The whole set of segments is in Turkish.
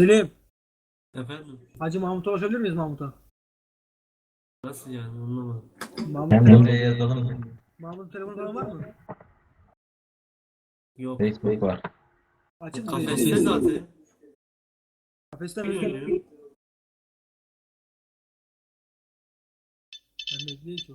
Selim. Efendim? Hacı Mahmut'a ulaşabilir miyiz Mahmut'a? Nasıl yani anlamadım. Mahmut Hem telefonu, yazalım mı? Mahmut'un telefonu falan var mı? Yok. Facebook var. Açık mı? Kafeste zaten. Kafeste mi? Ben de değil ki.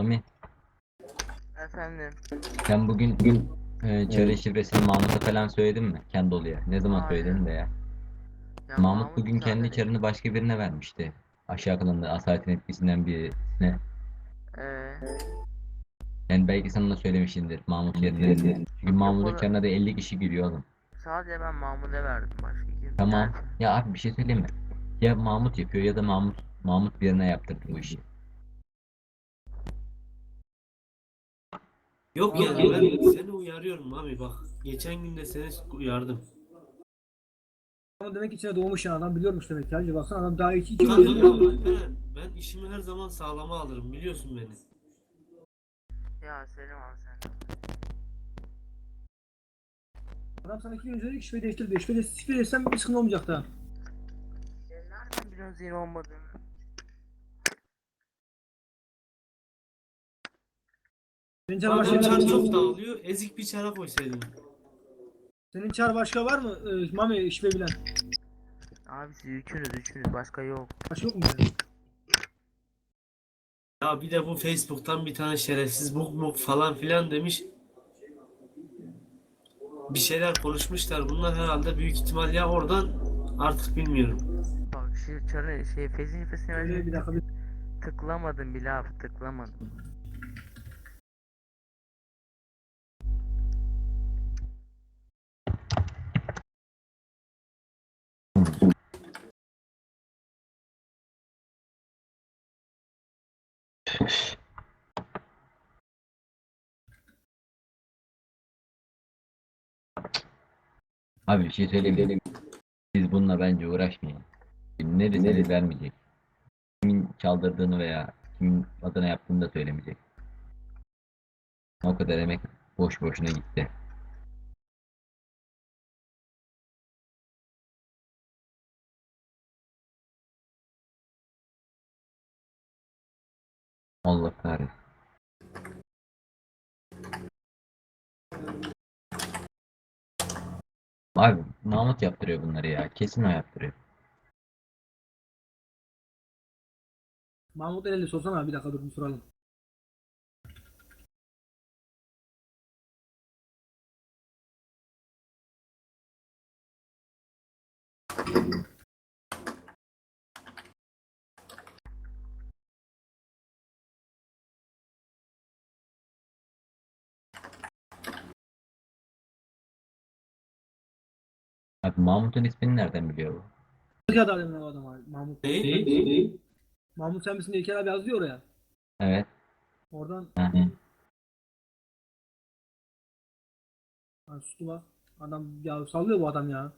Mami Efendim. sen bugün bugün e, çare şifresini Mahmut'a falan söyledin mi? Kendolu'ya. Ne zaman Hayır. söyledin de ya? Ya Mahmut bugün zaten- kendi çarını başka birine vermişti. Aşağı kalındı asaletin etkisinden birisine. Ee, Yani belki sana da söylemişsindir Mahmut yerine. Çünkü Mahmut'un onu- çarına da 50 kişi giriyor oğlum. sadece ben Mahmut'a verdim. Başka kim? Tamam. Ya abi bir şey söyleyeyim mi? Ya Mahmut yapıyor ya da Mahmut Mahmut birine yaptırdı bu işi. Yok yani ben seni uyarıyorum abi bak. Geçen gün de seni uyardım. Ama demek ki içine doğmuş ya adam biliyormuş demek ki. Hacı baksana adam daha iki, iki gün Alperen, ben işimi her zaman sağlama alırım biliyorsun beni. Ya Selim abi sen. Adam sana iki gün önce dedi ki şifreyi değiştir diyor. Şifreyi değiştir, şifreyi değiştirsen bir sıkıntı olmayacak da. Sen nereden biliyorsun zehir olmadığını? Senin çar Bazen başka, çar çok dağılıyor. Ezik bir çara koysaydın. senin çar başka var mı? Ee, Mami şifre bilen. Abi siz üçünüz üçünüz başka yok. Başka yok mu? yani? Ya bir de bu Facebook'tan bir tane şerefsiz buk buk falan filan demiş. Bir şeyler konuşmuşlar. Bunlar herhalde büyük ihtimal ya oradan artık bilmiyorum. Bak şu çarı şey fezin nefesini Öyle bir dakika bir Tıklamadım bile abi tıklamadım. Abi bir şey söyleyeyim mi? Siz bununla bence uğraşmayın. Neresini vermeyecek. Kimin çaldırdığını veya kimin adına yaptığını da söylemeyecek. O kadar emek boş boşuna gitti. Allah kahretsin. Abi Mahmut yaptırıyor bunları ya. Kesin o yaptırıyor. Mahmut Eleli sorsana abi bir dakika dur bir soralım. Abi Mahmut'un ismini nereden biliyor bu? İlker abi o adam abi. Mahmut. Ne? Mahmut sen misin diye İlker abi yazıyor oraya. Evet. Oradan Hı hı. ha, sustu bak. Adam ya sallıyor bu adam ya.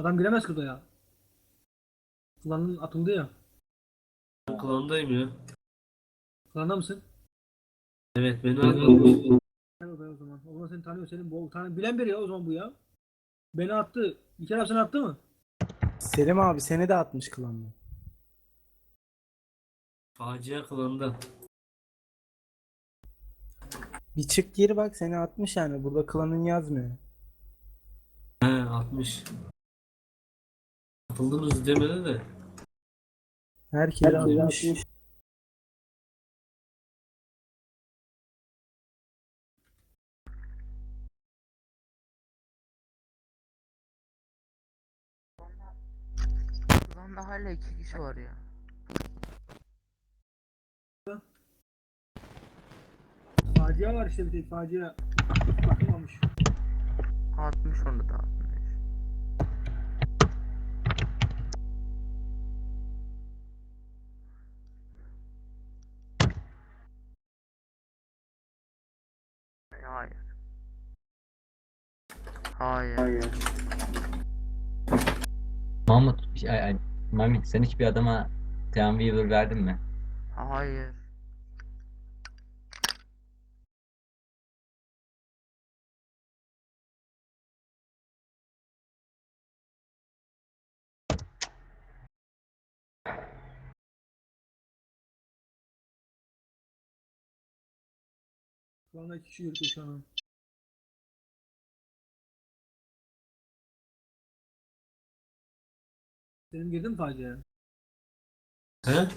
Adam giremez kıza ya. Klanın atıldı ya. Ben klandayım ya. Klanda mısın? Evet beni arıyor. Gel odaya o zaman. O zaman seni tanıyor senin bu. Tanı, bilen biri ya o zaman bu ya. Beni attı. İlker abi seni attı mı? Selim abi seni de atmış klanla. Facia klanda. Bir çık gir bak seni atmış yani. Burada klanın yazmıyor. He 60. Atıldınız demedi de. Herkese atmış. Lan da hala iki kişi var ya. Facia var işte bir tek facia. Bakılmamış. 60 onu da 60. Hayır. Hayır. Mahmut, ay, ay, Mami sen hiçbir adama Weaver verdin mi? Hayır. İki kişi yürütüyor şu an. Senin girdin mi faciaya? He?